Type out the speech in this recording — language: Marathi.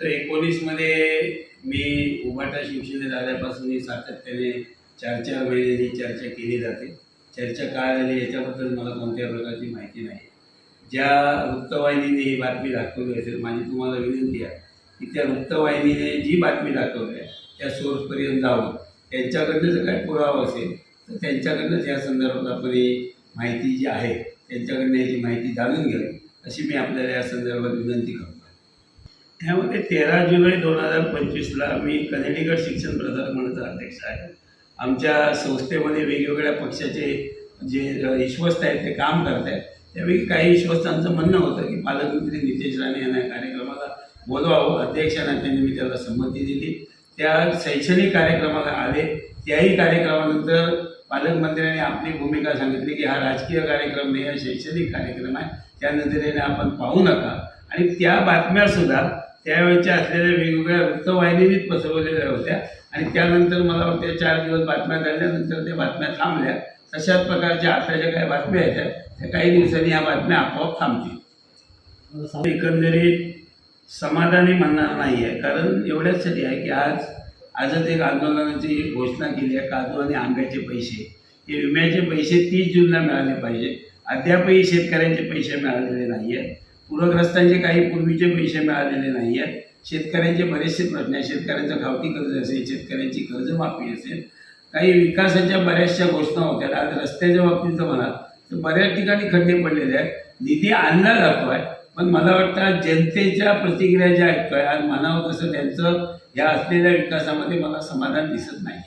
तर एकोणीसमध्ये मी उभाटा शिवसेनेत आल्यापासून सातत्याने चार चार महिन्यांनी चर्चा केली जाते. चर्चा काय झाली याच्याबद्दल मला कोणत्या प्रकारची माहिती नाही. ज्या वृत्तवाहिनीने ही बातमी दाखवली असेल माझी तुम्हाला विनंती आहे की त्या वृत्तवाहिनीने जी बातमी दाखवली आहे त्या सोर्सपर्यंत जावं त्यांच्याकडनं जर काही पुरावा असेल तर त्यांच्याकडनंच या संदर्भात आपण ही माहिती जी आहे त्यांच्याकडनं याची माहिती जाणून घ्यावी अशी मी आपल्याला या संदर्भात विनंती करतो. त्यामध्ये तेरा जुलै दोन हजार पंचवीसला मी कनेडीगड शिक्षण प्रसारक मंडळाचा अध्यक्ष आहे. आमच्या संस्थेमध्ये वेगवेगळ्या पक्षाचे जे विश्वस्त आहेत ते काम करत आहेत. त्यापैकी काही विश्वस्तांचं म्हणणं होतं की पालकमंत्री नितेश राणे यांना कार्यक्रमाला बोलवावं. अध्यक्षांना त्यांनी मी त्याला संमती दिली. त्या शैक्षणिक कार्यक्रमाला आले. त्याही कार्यक्रमानंतर पालकमंत्र्यांनी आपली भूमिका सांगितली की हा राजकीय कार्यक्रम नाही हा शैक्षणिक कार्यक्रम आहे. त्या नजरेने आपण पाहू नका. आणि त्या बातम्यासुद्धा त्यावेळच्या असलेल्या वेगवेगळ्या वृत्तवाहिनीत पसरवलेल्या होत्या. आणि त्यानंतर मला वाटते चार दिवस बातम्या झाल्यानंतर त्या बातम्या थांबल्या. तशाच प्रकारच्या आता ज्या काही बातम्या आहेत त्या काही दिवसांनी या बातम्या आपोआप थांबतील. एकंदरीत समाधानी म्हणणार नाही आहे कारण एवढ्याचसाठी आहे की आज आजच एक आंदोलनाची घोषणा केली आहे काजू आणि आंब्याचे पैसे. हे विम्याचे पैसे तीस जूनला मिळाले पाहिजे. अद्यापही शेतकऱ्यांचे पैसे मिळालेले नाही आहेत पूरग्रस्तांचे काही पूर्वीचे पैसे मिळालेले नाही आहेत. शेतकऱ्यांचे बरेचसे प्रश्न आहेत. शेतकऱ्यांचं खावटी कर्ज असेल शेतकऱ्यांची कर्जमाफी असेल काही विकासाच्या बऱ्याचशा घोषणा होत्या आज रस्त्याच्या बाबतीत जर म्हणाल तर बऱ्याच ठिकाणी खड्डे पडलेले आहेत. निधी आणला जातो आहे पण मला वाटतं जनतेच्या प्रतिक्रिया ज्या ऐकतोय आज म्हणावं तसं त्यांचं ह्या असलेल्या विकासामध्ये मला समाधान दिसत नाही.